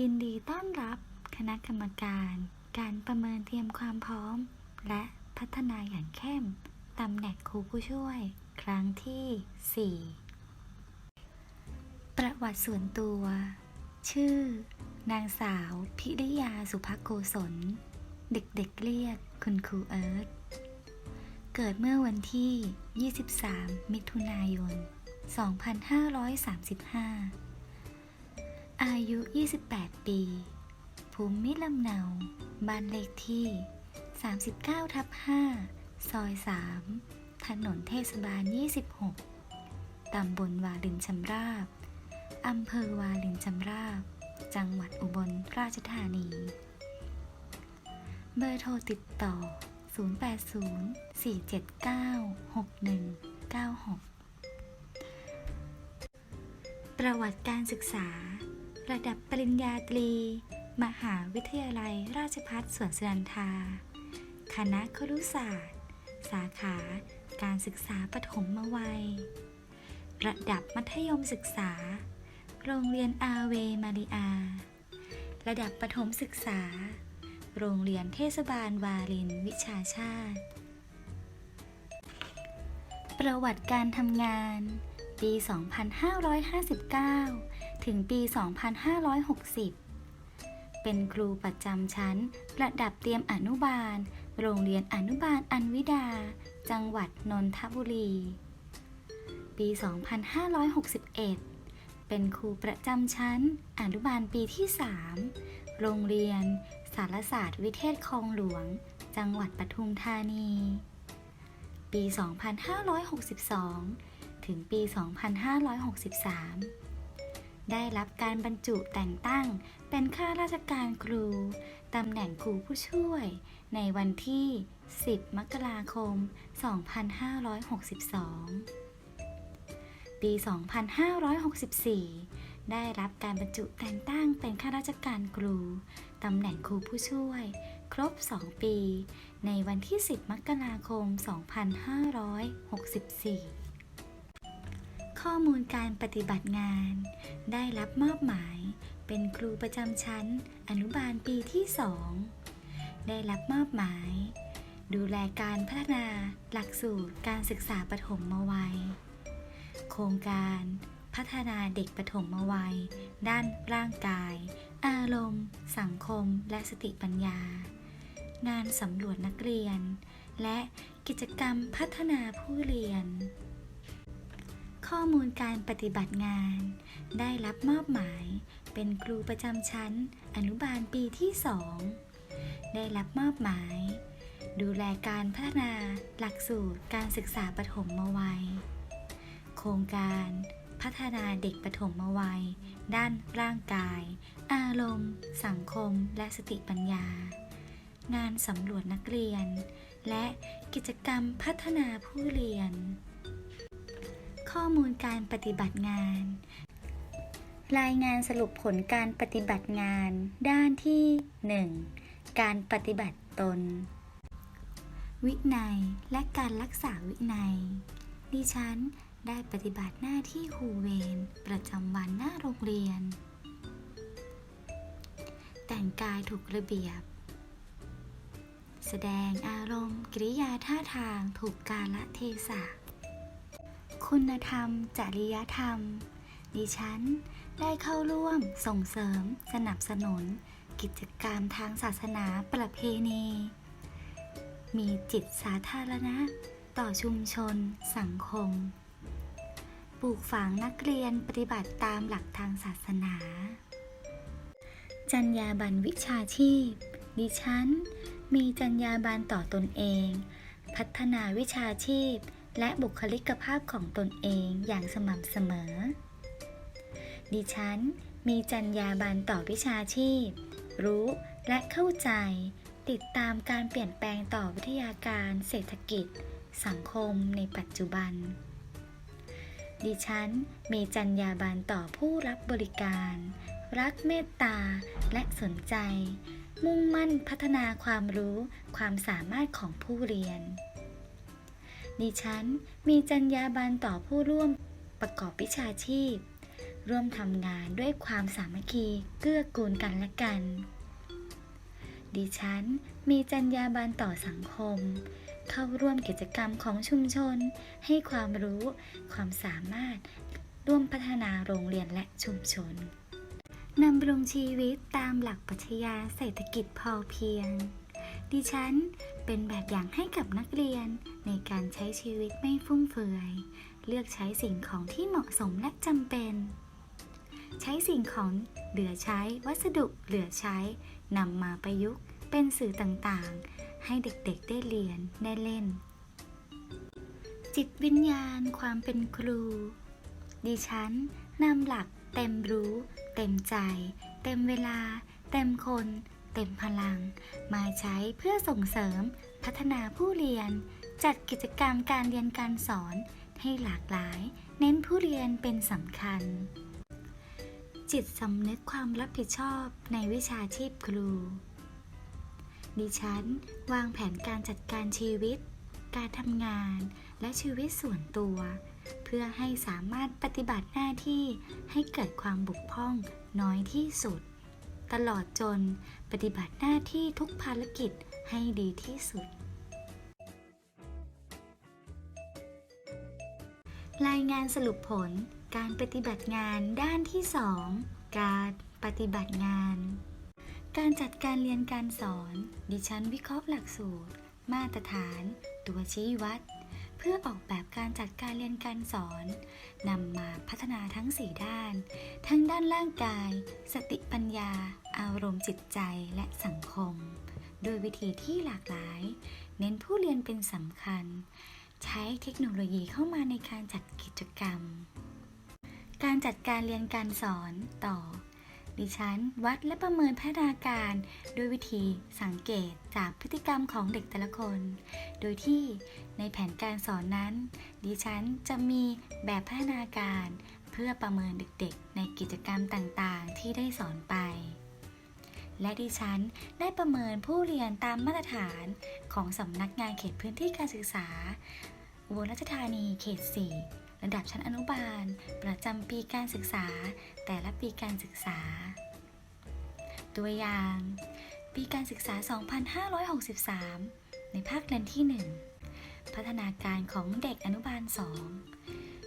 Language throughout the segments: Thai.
ยินดีต้อนรับคณะกรรมการ การประเมินเตรียมความพร้อม และพัฒนาอย่างเข้มตำแหน่งครูผู้ช่วย ครั้งที่ 4 ประวัติส่วนตัว ชื่อ นางสาวพิริยาสุภโกศล เด็กๆเรียกคุณครูเอิร์ธเกิดเมื่อวันที่ 23 มิถุนายน 2535 อายุ 28 ปี ภูมิลำเนา บ้านเลขที่ 39 ทับ 5 ซอย 3 ถนนเทศบาล 26 ตำบลวาลินชำราบ อำเภอวาลินชำราบ จังหวัดอุบลราชธานี เบอร์โทรติดต่อ 080-479-6196 ประวัติการศึกษา ระดับปริญญาตรี มหาวิทยาลัยราชภัฏสวนสุนันทา คณะครุศาสตร์ สาขาการศึกษาปฐมวัย ระดับมัธยมศึกษา โรงเรียนอาเวมาริอา ระดับประถมศึกษา โรงเรียนเทศบาลวารินวิชาชาติ ประวัติการทำงาน ปี 2559 ถึงปี 2560 เป็นครูประจำชั้น ระดับเตรียมอนุบาล โรงเรียนอนุบาลอันวิดา จังหวัดนนทบุรี ปี 2561 เป็นครูประจำชั้น อนุบาลปีที่ 3 โรงเรียน สารศาสตร์วิเทศคลองหลวง จังหวัดปทุมธานี ปี 2562 ถึงปี 2563 ได้รับการบรรจุแต่งตั้ง เป็นข้าราชการครู ตำแหน่งครูผู้ช่วย ในวันที่ 10 มกราคม 2562 ปี 2564 ได้รับการบรรจุแต่งตั้งเป็นข้าราชการครู ตำแหน่งครูผู้ช่วย ครบ 2 ปี ในวันที่ 10 มกราคม 2564 ข้อมูลการปฏิบัติงาน ได้รับมอบหมาย เป็นครูประจำชั้น อนุบาลปีที่ 2 ได้รับมอบหมาย ดูแลการพัฒนาหลักสูตรการศึกษาปฐมวัย โครงการพัฒนาเด็กปฐมวัย ด้านร่างกาย อารมณ์ สังคม และสติปัญญา งานสำรวจนักเรียน และกิจกรรมพัฒนาผู้เรียน ข้อมูลการปฏิบัติงาน ได้รับมอบหมาย เป็นครูประจำชั้น อนุบาลปีที่ 2 ได้รับมอบหมาย ดูแลการพัฒนาหลักสูตรการศึกษาปฐมวัย โครงการพัฒนาเด็กปฐมวัย ด้านร่างกาย อารมณ์ สังคม และสติปัญญา งานสำรวจนักเรียน และกิจกรรมพัฒนาผู้เรียน ข้อมูลการปฏิบัติงาน รายงานสรุปผลการปฏิบัติงาน ด้านที่ 1. การปฏิบัติตน วินัยและการรักษาวินัย ดิฉันได้ปฏิบัติหน้าที่ครูเวรประจำวันหน้าโรงเรียน แต่งกายถูกระเบียบ แสดงอารมณ์กริยาท่าทางถูกกาลเทศะ คุณธรรม จริยธรรม ดิฉันได้เข้าร่วมส่งเสริม สนับสนุน กิจกรรมทางศาสนาประเพณี มีจิตสาธารณะ ต่อชุมชน สังคม ปลูกฝังนักเรียนปฏิบัติตามหลักทางศาสนาจรรยาบรรณวิชาชีพ ดิฉัน มีจรรยาบรรณต่อตนเอง พัฒนาวิชาชีพ และบุคลิกภาพของตนเองอย่างสม่ำเสมอ ดิฉันมีจรรยาบรรณต่อวิชาชีพ รู้และเข้าใจ ติดตามการเปลี่ยนแปลงต่อวิทยาการเศรษฐกิจ สังคมในปัจจุบัน ดิฉันมีจรรยาบรรณต่อผู้รับบริการ รักเมตตาและสนใจ มุ่งมั่นพัฒนาความรู้ความสามารถของผู้เรียน ดิฉันมีจรรยาบรรณต่อผู้ร่วมประกอบวิชาชีพ ร่วมทำงานด้วยความสามัคคีเกื้อกูลกันและกัน ดิฉันมีจรรยาบรรณต่อสังคม เข้าร่วมกิจกรรมของชุมชน ให้ความรู้ ความสามารถร่วมพัฒนาโรงเรียนและชุมชนนำรงชีวิตตามหลักปรัชญาเศรษฐกิจพอเพียง ดิฉันเป็นแบบอย่างให้กับนักเรียนในการใช้ชีวิตไม่ฟุ่มเฟือย เลือกใช้สิ่งของที่เหมาะสมและจำเป็น ใช้สิ่งของเหลือใช้วัสดุเหลือใช้นำมาประยุกต์เป็นสื่อต่างๆ ให้เด็กๆได้เรียนได้เล่น จิตวิญญาณความเป็นครู ดิฉันนำหลักเต็มรู้ เต็มใจ เต็มเวลา เต็มคน เต็มพลัง มาใช้เพื่อส่งเสริม พัฒนาผู้เรียน จัดกิจกรรมการเรียนการสอนให้หลากหลาย เน้นผู้เรียนเป็นสำคัญ จิตสำนึกความรับผิดชอบในวิชาชีพครู ดิฉัน วางแผนการจัดการชีวิต การทำงาน และชีวิตส่วนตัว เพื่อให้สามารถปฏิบัติหน้าที่ให้เกิดความบกพร่องน้อยที่สุด ตลอดจนปฏิบัติหน้าที่ทุกภารกิจให้ดีที่สุด รายงานสรุปผลการปฏิบัติงานด้านที่ 2 การปฏิบัติงาน การจัดการเรียนการสอน ดิฉันวิเคราะห์หลักสูตร มาตรฐาน ตัวชี้วัด พื่อออกแบบการจัดการเรียนการสอนนำมาพัฒนาทั้ง 4 ด้าน ทั้งด้านร่างกาย สติปัญญา อารมณ์จิตใจและสังคม โดยวิธีที่หลากหลาย เน้นผู้เรียนเป็นสำคัญ ใช้เทคโนโลยีเข้ามาในการจัดกิจกรรม การจัดการเรียนการสอนต่อ ดิฉันวัดและประเมินพัฒนาการด้วยวิธีสังเกตจากพฤติกรรมของเด็กแต่ละคน โดยที่ในแผนการสอนนั้น ดิฉันจะมีแบบพัฒนาการเพื่อประเมินเด็กๆ ในกิจกรรมต่างๆ ที่ได้สอนไป และดิฉันได้ประเมินผู้เรียนตามมาตรฐานของสำนักงานเขตพื้นที่การศึกษาอุบลราชธานีเขต 4 ระดับชั้นอนุบาล ประจำปีการศึกษา แต่ละปีการศึกษา ตัวอย่าง ปีการศึกษา 2563 ในภาคเรียนที่ 1 พัฒนาการของเด็กอนุบาล 2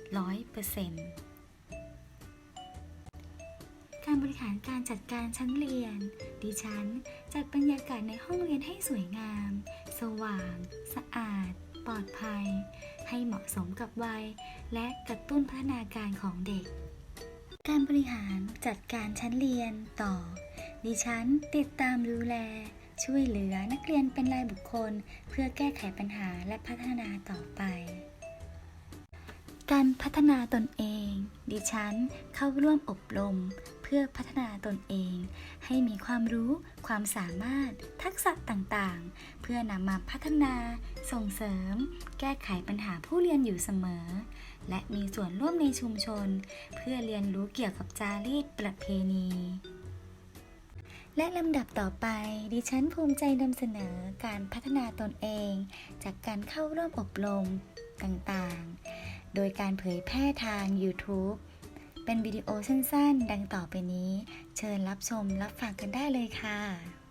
100เปอร์เซ็นต์การบริหารการจัดการชั้นเรียน ดิฉัน จัดบรรยากาศในห้องเรียนให้สวยงาม สว่าง สะอาด ปลอดภัย ให้เหมาะสมกับวัย และกระตุ้นพัฒนาการของเด็ก การบริหารจัดการชั้นเรียนต่อ ดิฉันติดตามดูแล ช่วยเหลือนักเรียนเป็นรายบุคคล เพื่อแก้ไขปัญหาและพัฒนาต่อไปการพัฒนาตนเอง ดิฉันเข้าร่วมอบรม เพื่อพัฒนาตนเอง ให้มีความรู้ความสามารถ ทักษะต่างๆ เพื่อนำมาพัฒนา ส่งเสริม แก้ไขปัญหาผู้เรียนอยู่เสมอ และมีส่วนร่วมในชุมชน เพื่อเรียนรู้เกี่ยวกับจารีตประเพณีและลำดับต่อไป ดิฉันภูมิใจนำเสนอการพัฒนาตนเอง จากการเข้าร่วมอบรมต่างๆ โดยการเผยแพร่ทาง YouTube เป็นวิดีโอสั้นๆ ดังต่อไปนี้ เชิญรับชมรับฟังกันได้เลยค่ะ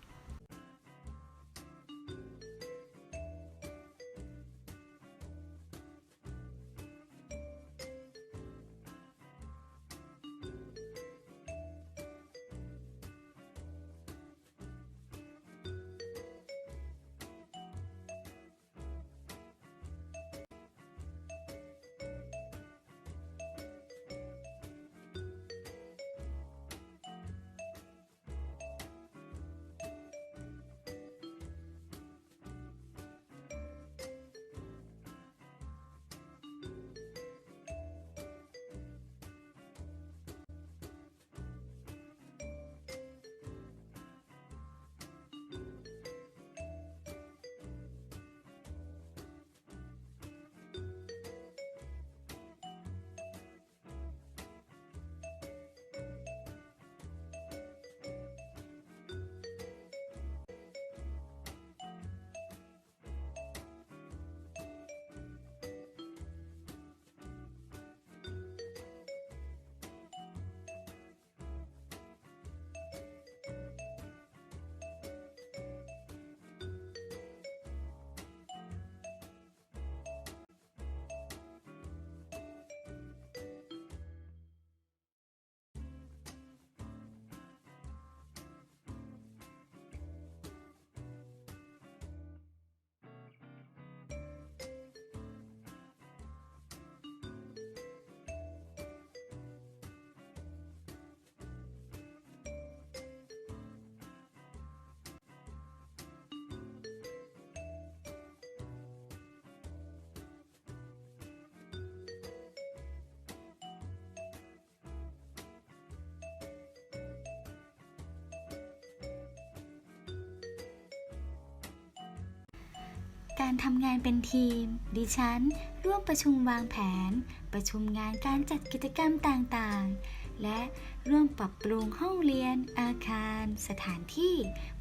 การทำงานเป็นทีม ดิฉัน ร่วมประชุมวางแผน ประชุมงานการจัดกิจกรรมต่างๆ และร่วมปรับปรุงห้องเรียน อาคาร สถานที่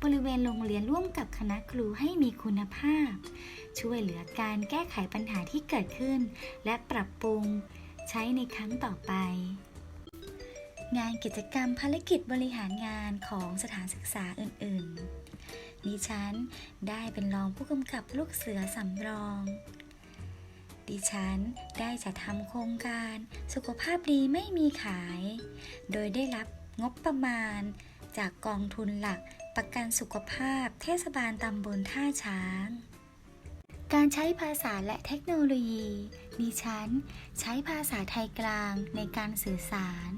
บริเวณโรงเรียนร่วมกับคณะครูให้มีคุณภาพ ช่วยเหลือการแก้ไขปัญหาที่เกิดขึ้น และปรับปรุง ใช้ในครั้งต่อไป งานกิจกรรมภารกิจบริหารงานของสถานศึกษาอื่น ๆ ดิฉันได้เป็นรองผู้กำกับลูกเสือสำรอง ดิฉันได้จะทำโครงการสุขภาพดีไม่มีขาย โดยได้รับงบประมาณ จากกองทุนหลักประกันสุขภาพเทศบาลตำบลท่าช้าง การใช้ภาษาและเทคโนโลยี ดิฉัน ใช้ภาษาไทยกลางในการสื่อสาร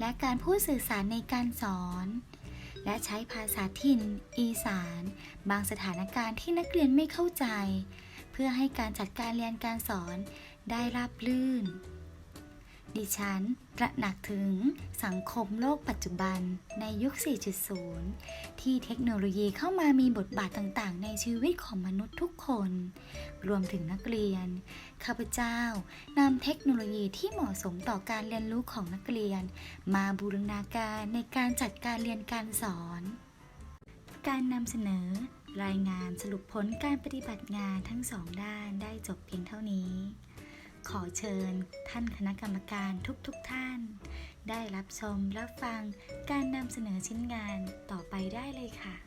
และการพูดสื่อสารในการสอน และใช้ภาษาถิ่น อีสาน บางสถานการณ์ที่นักเรียนไม่เข้าใจ เพื่อให้การจัดการเรียนการสอนได้ราบรื่น ดิฉันตระหนักถึงสังคมโลกปัจจุบันในยุค 4.0 ที่เทคโนโลยีเข้ามามีบทบาทต่างๆ ในชีวิตของมนุษย์ทุกคน รวมถึงนักเรียน ข้าพเจ้านำเทคโนโลยีที่เหมาะสมต่อการเรียนรู้ของนักเรียน มาบูรณาการในการจัดการเรียนการสอน การนำเสนอรายงานสรุปผลการปฏิบัติงานทั้งสองด้านได้จบเพียงเท่านี้ ขอเชิญท่านคณะกรรมการทุกๆทท่าน ได้รับชมรับฟังการนำเสนอชิ้นงานต่อไปได้เลยค่ะ